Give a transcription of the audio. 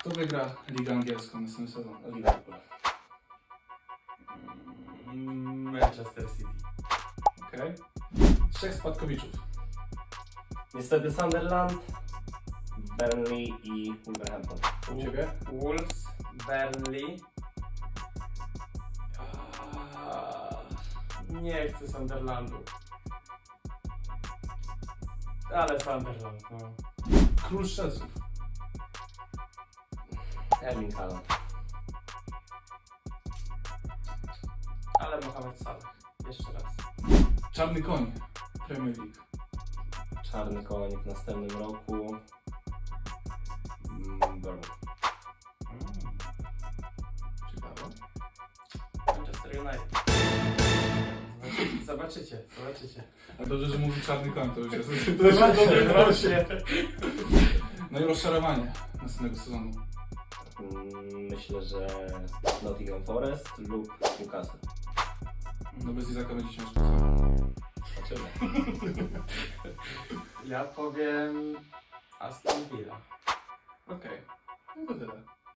Kto wygra Ligę Angielską następny sezon? Liverpool. Mm, Manchester City. Okej. Trzech spadkowiczów. Niestety Sunderland, Burnley i Wolverhampton. U Ciebie? Wolves, Burnley. Ah, Nie chcę Sunderlandu. Ale Sunderland, no. Król Strzelców. Erling Haaland. Ale Mohamed Salah. Jeszcze raz. Czarny koń. Premier League. Czarny koń w następnym roku. Mm, Bournemouth. Mm. Ciekawe. Manchester United. Zobaczy- Zobaczycie, zobaczycie. A dobrze, że mówi czarny koń, to już jest, to już jest dobry zobaczcie. No i rozczarowanie następnego sezonu. Myślę, że Nottingham Forest lub Newcastle. No bez Izaka będzie ciężko. Zobaczymy. Ja powiem Aston Villa.